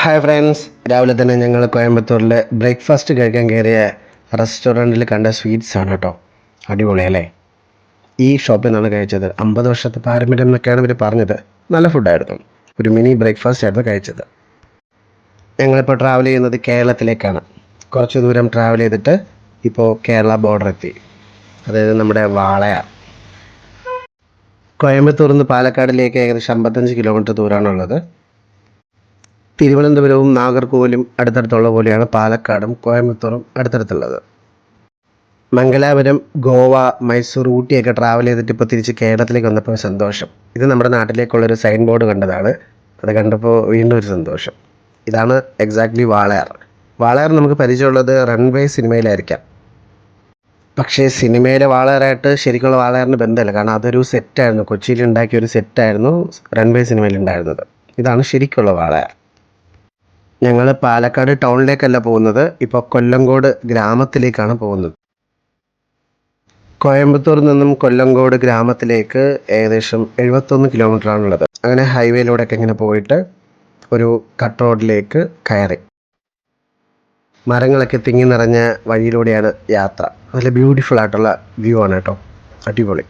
Hi friends രാവിലെ തന്നെ ഞങ്ങൾ കോയമ്പത്തൂരിൽ ബ്രേക്ക്ഫാസ്റ്റ് കഴിക്കാൻ കയറിയ റെസ്റ്റോറന്റിൽ കണ്ട സ്വീറ്റ്സ് ആണ് കേട്ടോ അടിപൊളിയല്ലേ ഈ ഷോപ്പിൽ നിന്നാണ് കഴിച്ചത്. അമ്പത് വർഷത്തെ പാരമ്പര്യം എന്നൊക്കെയാണ് ഇവർ പറഞ്ഞത്. നല്ല ഫുഡായിരുന്നു ഒരു മിനി ബ്രേക്ക്ഫാസ്റ്റ് ആയിരുന്നു കഴിച്ചത്. ഞങ്ങളിപ്പോൾ ട്രാവൽ ചെയ്യുന്നത് കേരളത്തിലേക്കാണ്. കുറച്ച് ദൂരം ട്രാവൽ ചെയ്തിട്ട് ഇപ്പോൾ കേരള ബോർഡർ എത്തി. അതായത് നമ്മുടെ വാളയ കോയമ്പത്തൂർ നിന്ന് പാലക്കാടിലേക്ക് ഏകദേശം അമ്പത്തഞ്ച് കിലോമീറ്റർ ദൂരമാണുള്ളത് തിരുവനന്തപുരവും നാഗർകോവിലും അടുത്തടുത്തുള്ള പോലെയാണ് പാലക്കാടും കോയമ്പത്തൂറും അടുത്തടുത്തുള്ളത്. മംഗലാപുരം ഗോവ മൈസൂർ ഊട്ടിയൊക്കെ ട്രാവൽ ചെയ്തിട്ട് ഇപ്പോൾ തിരിച്ച് കേരളത്തിലേക്ക് വന്നപ്പോൾ സന്തോഷം. ഇത് നമ്മുടെ നാട്ടിലേക്കുള്ളൊരു സൈൻ ബോർഡ് കണ്ടതാണ്. അത് കണ്ടപ്പോൾ വീണ്ടും ഒരു സന്തോഷം. ഇതാണ് എക്സാക്ട്ലി വാളയാർ. വാളയാർ നമുക്ക് പരിചയമുള്ളത് റൺവേ സിനിമയിലായിരിക്കാം പക്ഷേ സിനിമയിലെ വാളയാറായിട്ട് ശരിക്കുള്ള വാളയാറിന് ബന്ധമില്ല. കാരണം അതൊരു സെറ്റായിരുന്നു കൊച്ചിയിൽ ഉണ്ടാക്കിയ ഒരു സെറ്റായിരുന്നു റൺവേ സിനിമയിൽ ഉണ്ടായിരുന്നത്. ഇതാണ് ശരിക്കുള്ള വാളയാർ. ഞങ്ങൾ പാലക്കാട് ടൗണിലേക്കല്ല പോകുന്നത്. ഇപ്പോൾ കൊല്ലങ്കോട് ഗ്രാമത്തിലേക്കാണ് പോകുന്നത്. കോയമ്പത്തൂരിൽ നിന്നും കൊല്ലങ്കോട് ഗ്രാമത്തിലേക്ക് ഏകദേശം എഴുപത്തൊന്ന് കിലോമീറ്ററാണുള്ളത്. അങ്ങനെ ഹൈവേയിലൂടെയൊക്കെ ഇങ്ങനെ പോയിട്ട് ഒരു കട്ട് റോഡിലേക്ക് കയറി. മരങ്ങളൊക്കെ തിങ്ങി നിറഞ്ഞ വഴിയിലൂടെയാണ് യാത്ര. നല്ല ബ്യൂട്ടിഫുൾ ആയിട്ടുള്ള വ്യൂ ആണ് കേട്ടോ. അടിപൊളി.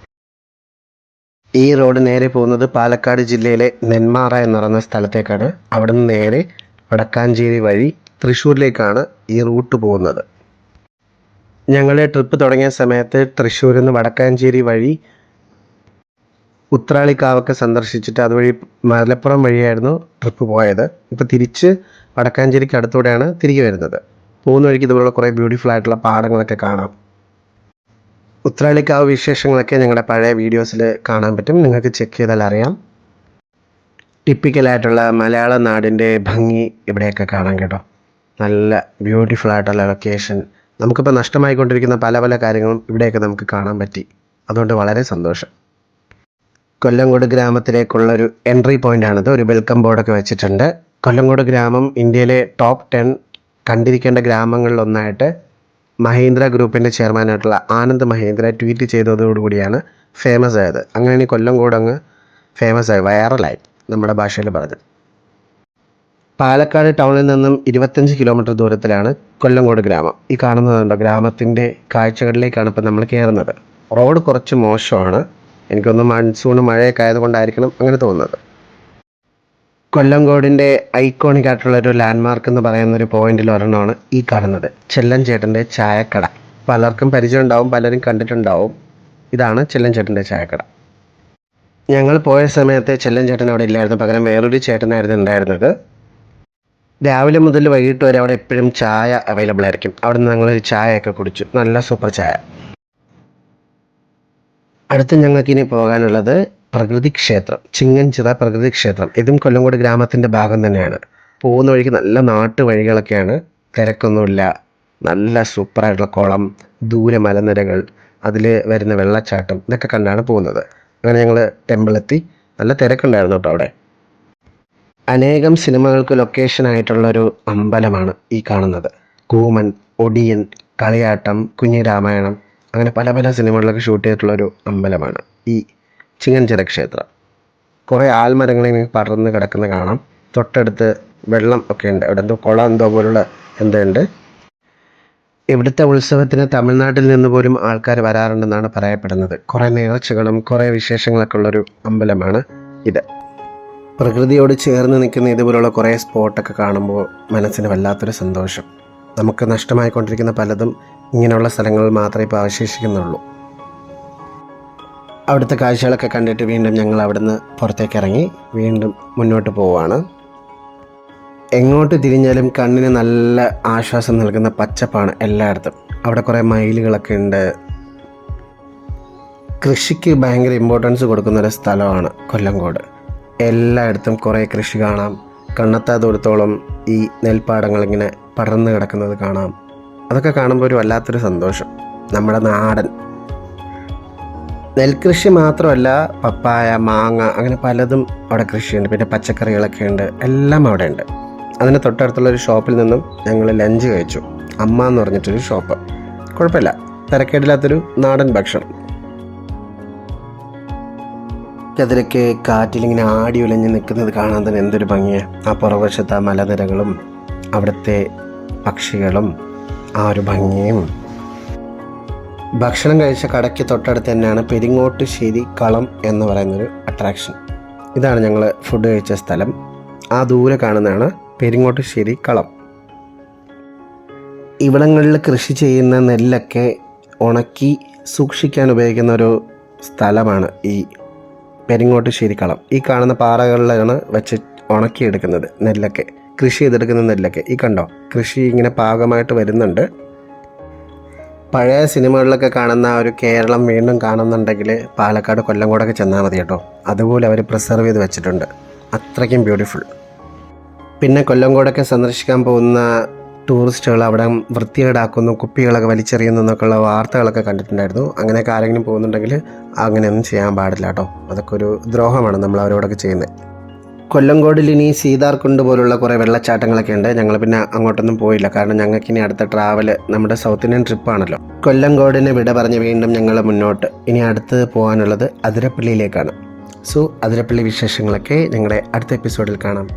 ഈ റോഡ് നേരെ പോകുന്നത് പാലക്കാട് ജില്ലയിലെ നെന്മാറ എന്ന് പറയുന്ന സ്ഥലത്തേക്കാണ്. അവിടെ നിന്ന് നേരെ വടക്കാഞ്ചേരി വഴി തൃശ്ശൂരിലേക്കാണ് ഈ റൂട്ട് പോകുന്നത്. ഞങ്ങൾ ട്രിപ്പ് തുടങ്ങിയ സമയത്ത് തൃശ്ശൂരിൽ നിന്ന് വടക്കാഞ്ചേരി വഴി ഉത്രാളിക്കാവൊക്കെ സന്ദർശിച്ചിട്ട് അതുവഴി മലപ്പുറം വഴിയായിരുന്നു ട്രിപ്പ് പോയത്. ഇപ്പോൾ തിരിച്ച് വടക്കാഞ്ചേരിക്ക് അടുത്തൂടെയാണ് തിരികെ വരുന്നത്. പോകുന്ന വഴിക്ക് ഇതുപോലുള്ള കുറേ ബ്യൂട്ടിഫുൾ ആയിട്ടുള്ള പാടങ്ങളൊക്കെ കാണാം. ഉത്രാളിക്കാവ് വിശേഷങ്ങളൊക്കെ ഞങ്ങളുടെ പഴയ വീഡിയോസിൽ കാണാൻ പറ്റും. നിങ്ങൾക്ക് ചെക്ക് ചെയ്താൽ അറിയാം. ടിപ്പിക്കലായിട്ടുള്ള മലയാള നാടിന്റെ ഭംഗി ഇവിടെയൊക്കെ കാണാം കേട്ടോ. നല്ല ബ്യൂട്ടിഫുൾ ആയിട്ടുള്ള ലൊക്കേഷൻ നമുക്കിപ്പോൾ നഷ്ടമായിക്കൊണ്ടിരിക്കുന്ന പല പല കാര്യങ്ങളും ഇവിടെയൊക്കെ നമുക്ക് കാണാൻ പറ്റി. അതുകൊണ്ട് വളരെ സന്തോഷം. കൊല്ലങ്കോട് ഗ്രാമത്തിലേക്കുള്ള ഒരു എൻട്രി പോയിന്റാണിത് ഒരു വെൽക്കം ബോർഡൊക്കെ വെച്ചിട്ടുണ്ട്. കൊല്ലങ്കോട് ഗ്രാമം ഇന്ത്യയിലെ ടോപ്പ് ടെൻ കണ്ടിരിക്കേണ്ട ഗ്രാമങ്ങളിലൊന്നായിട്ട് മഹീന്ദ്ര ഗ്രൂപ്പിന്റെ ചെയർമാനായിട്ടുള്ള ആനന്ദ് മഹീന്ദ്ര ട്വീറ്റ് ചെയ്തതോടുകൂടിയാണ് ഫേമസ് ആയത്. അങ്ങനെയാണ് ഈ കൂടങ്ങ് ഫേമസ് ആയി വൈറലായി നമ്മുടെ ഭാഷയിൽ പറഞ്ഞത്. പാലക്കാട് ടൗണിൽ നിന്നും ഇരുപത്തഞ്ച് കിലോമീറ്റർ ദൂരത്തിലാണ് കൊല്ലങ്കോട് ഗ്രാമം. ഈ കാണുന്നതുണ്ടോ ഗ്രാമത്തിന്റെ കാഴ്ചകളിലേക്കാണ് ഇപ്പം നമ്മൾ കയറുന്നത്. റോഡ് കുറച്ച് മോശമാണ്. എനിക്കൊന്ന് മൺസൂൺ മഴയൊക്കെ ആയതുകൊണ്ടായിരിക്കണം അങ്ങനെ തോന്നുന്നത്. കൊല്ലങ്കോടിന്റെ ഐക്കോണിക് ആയിട്ടുള്ള ഒരു ലാൻഡ്മാർക്ക് എന്ന് പറയുന്ന ഒരു പോയിന്റിൽ ഒരെണ്ണമാണ് ഈ കാണുന്നത്. ചെല്ലൻ ചേട്ടന്റെ ചായക്കട. പലർക്കും പരിചയം ഉണ്ടാവും പലരും കണ്ടിട്ടുണ്ടാവും. ഇതാണ് ചെല്ലൻ ചേട്ടന്റെ ചായക്കട. ഞങ്ങൾ പോയ സമയത്ത് ചെല്ലൻ ചേട്ടൻ അവിടെ ഇല്ലായിരുന്നു. പകരം വേറൊരു ചേട്ടനായിരുന്നു ഉണ്ടായിരുന്നത്. രാവിലെ മുതൽ വൈകിട്ട് വരെ അവിടെ എപ്പോഴും ചായ അവൈലബിൾ ആയിരിക്കും. അവിടെ നിന്ന് ഞങ്ങളൊരു ചായയൊക്കെ കുടിച്ചു. നല്ല സൂപ്പർ ചായ. അടുത്ത് ഞങ്ങൾക്കിനി പോകാനുള്ളത് പ്രകൃതി ക്ഷേത്രം. ചിങ്ങൻചിറ പ്രകൃതി ക്ഷേത്രം. ഇതും കൊല്ലങ്കോട് ഗ്രാമത്തിന്റെ ഭാഗം തന്നെയാണ്. പോകുന്ന വഴിക്ക് നല്ല നാട്ടു വഴികളൊക്കെയാണ്. തിരക്കൊന്നുമില്ല. നല്ല സൂപ്പറായിട്ടുള്ള കുളം ദൂരെ മലനിരകൾ അതിൽ വരുന്ന വെള്ളച്ചാട്ടം. ഇതൊക്കെ കണ്ടാണ് പോകുന്നത്. അങ്ങനെ ഞങ്ങൾ ടെമ്പിളെത്തി നല്ല തിരക്കുണ്ടായിരുന്നു കേട്ടോ അവിടെ. അനേകം സിനിമകൾക്ക് ലൊക്കേഷൻ ആയിട്ടുള്ളൊരു അമ്പലമാണ് ഈ കാണുന്നത്. കൂമൻ ഒടിയൻ കളിയാട്ടം കുഞ്ഞിരാമായണം അങ്ങനെ പല പല സിനിമകളിലൊക്കെ ഷൂട്ട് ചെയ്തിട്ടുള്ളൊരു അമ്പലമാണ് ഈ ചിങ്ങൻചിറ ക്ഷേത്രം. കുറേ ആൽമരങ്ങളിങ്ങനെ പടർന്ന് കിടക്കുന്ന കാണാം. തൊട്ടടുത്ത് വെള്ളം ഒക്കെ ഉണ്ട്. അവിടെ എന്തോ കുളം എന്തോ പോലുള്ള എന്തോ ഉണ്ട്. ഇവിടുത്തെ ഉത്സവത്തിന് തമിഴ്നാട്ടിൽ നിന്ന് പോലും ആൾക്കാർ വരാറുണ്ടെന്നാണ് പറയപ്പെടുന്നത്. കുറേ നേർച്ചകളും കുറേ വിശേഷങ്ങളൊക്കെ ഉള്ളൊരു അമ്പലമാണ് ഇത്. പ്രകൃതിയോട് ചേർന്ന് നിൽക്കുന്ന ഇതുപോലുള്ള കുറേ സ്പോട്ടൊക്കെ കാണുമ്പോൾ മനസ്സിന് വല്ലാത്തൊരു സന്തോഷം. നമുക്ക് നഷ്ടമായിക്കൊണ്ടിരിക്കുന്ന പലതും ഇങ്ങനെയുള്ള സ്ഥലങ്ങളിൽ മാത്രമേ ഇപ്പോൾ അവശേഷിക്കുന്നുള്ളൂ. അവിടുത്തെ കാഴ്ചകളൊക്കെ കണ്ടിട്ട് വീണ്ടും ഞങ്ങൾ അവിടുന്ന് പുറത്തേക്ക് ഇറങ്ങി വീണ്ടും മുന്നോട്ട് പോവുകയാണ്. എങ്ങോട്ട് തിരിഞ്ഞാലും കണ്ണിന് നല്ല ആശ്വാസം നൽകുന്ന പച്ചപ്പാണ് എല്ലായിടത്തും. അവിടെ കുറേ മയിലുകളൊക്കെ ഉണ്ട്. കൃഷിക്ക് ഭയങ്കര ഇമ്പോർട്ടൻസ് കൊടുക്കുന്ന ഒരു സ്ഥലമാണ് കൊല്ലങ്കോട്. എല്ലായിടത്തും കുറേ കൃഷി കാണാം. കണ്ണെത്താ ദൂരത്തോളം ഈ നെൽപ്പാടങ്ങൾ ഇങ്ങനെ പടർന്നു കിടക്കുന്നത് കാണാം. അതൊക്കെ കാണുമ്പോൾ ഒരു വല്ലാത്തൊരു സന്തോഷം. നമ്മുടെ നാടൻ. നെൽകൃഷി മാത്രമല്ല പപ്പായ മാങ്ങ അങ്ങനെ പലതും അവിടെ കൃഷിയുണ്ട്. പിന്നെ പച്ചക്കറികളൊക്കെ ഉണ്ട്. എല്ലാം അവിടെ ഉണ്ട് അതിന് തൊട്ടടുത്തുള്ള ഒരു ഷോപ്പിൽ നിന്നും ഞങ്ങൾ ലഞ്ച് കഴിച്ചു. അമ്മ എന്ന് പറഞ്ഞിട്ടൊരു ഷോപ്പ്. കുഴപ്പമില്ല. തിരക്കേടില്ലാത്തൊരു നാടൻ ഭക്ഷണം. അതിലൊക്കെ കാറ്റിലിങ്ങനെ ആടി ഉലഞ്ഞ് നിൽക്കുന്നത് കാണാൻ തന്നെ എന്തൊരു ഭംഗിയാണ് ആ പുറവശത്തെ ആ മലനിരകളും അവിടുത്തെ പക്ഷികളും ആ ഒരു ഭംഗിയും. ഭക്ഷണം കഴിച്ച കടയ്ക്ക് തൊട്ടടുത്ത് തന്നെയാണ് പെരിങ്ങോട്ട് പെരിങ്ങോട്ടുശ്ശേരി കളം എന്ന് പറയുന്നൊരു അട്രാക്ഷൻ ഇതാണ് ഞങ്ങൾ ഫുഡ് കഴിച്ച സ്ഥലം. ആ ദൂരെ കാണുന്നതാണ് പെരിങ്ങോട്ടുശ്ശേരി കളം. ഇവിടങ്ങളിൽ കൃഷി ചെയ്യുന്ന നെല്ലൊക്കെ ഉണക്കി സൂക്ഷിക്കാൻ ഉപയോഗിക്കുന്ന ഒരു സ്ഥലമാണ് ഈ പെരിങ്ങോട്ടുശ്ശേരി കളം. ഈ കാണുന്ന പാറകളിലാണ് വെച്ച് ഉണക്കിയെടുക്കുന്നത് നെല്ലൊക്കെ. കൃഷി ചെയ്തെടുക്കുന്ന നെല്ലൊക്കെ. ഈ കണ്ടോ? കൃഷി ഇങ്ങനെ പാകമായിട്ട് വരുന്നുണ്ട്. പഴയ സിനിമകളിലൊക്കെ കാണുന്ന ഒരു കേരളം വീണ്ടും കാണുന്നുണ്ടെങ്കിൽ പാലക്കാട് കൊല്ലം കൂടൊക്കെ ചെന്നാൽ മതി കേട്ടോ. അതുപോലെ അവർ പ്രിസർവ് ചെയ്ത് വെച്ചിട്ടുണ്ട്. അത്രയ്ക്കും ബ്യൂട്ടിഫുൾ. പിന്നെ കൊല്ലംകോടൊക്കെ സന്ദർശിക്കാൻ പോകുന്ന ടൂറിസ്റ്റുകൾ അവിടെ വൃത്തികേടാക്കുന്നു കുപ്പികളൊക്കെ വലിച്ചെറിയുന്നു എന്നൊക്കെയുള്ള വാർത്തകളൊക്കെ കണ്ടിട്ടുണ്ടായിരുന്നു. അങ്ങനെയൊക്കെ ആരെങ്കിലും പോകുന്നുണ്ടെങ്കിൽ അങ്ങനെയൊന്നും ചെയ്യാൻ പാടില്ല കേട്ടോ. അതൊക്കെ ഒരു ദ്രോഹമാണ് നമ്മൾ അവരോടൊക്കെ ചെയ്യുന്നത്. കൊല്ലംകോടിൽ ഇനി സീതാർകുണ്ട് പോലുള്ള കുറേ വെള്ളച്ചാട്ടങ്ങളൊക്കെ ഉണ്ട്. ഞങ്ങൾ പിന്നെ അങ്ങോട്ടൊന്നും പോയില്ല. കാരണം ഞങ്ങൾക്ക് ഇനി അടുത്ത ട്രാവൽ നമ്മുടെ സൗത്ത് ഇന്ത്യൻ ട്രിപ്പാണല്ലോ കൊല്ലംകോടിന് വിട പറഞ്ഞ് വീണ്ടും ഞങ്ങൾ മുന്നോട്ട്. ഇനി അടുത്ത് പോകാനുള്ളത് അതിരപ്പള്ളിയിലേക്കാണ്. സോ അതിരപ്പള്ളി വിശേഷങ്ങളൊക്കെ ഞങ്ങളുടെ അടുത്ത എപ്പിസോഡിൽ കാണാം.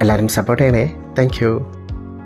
എല്ലാവരും സപ്പോർട്ട് ചെയ്യണേ. താങ്ക്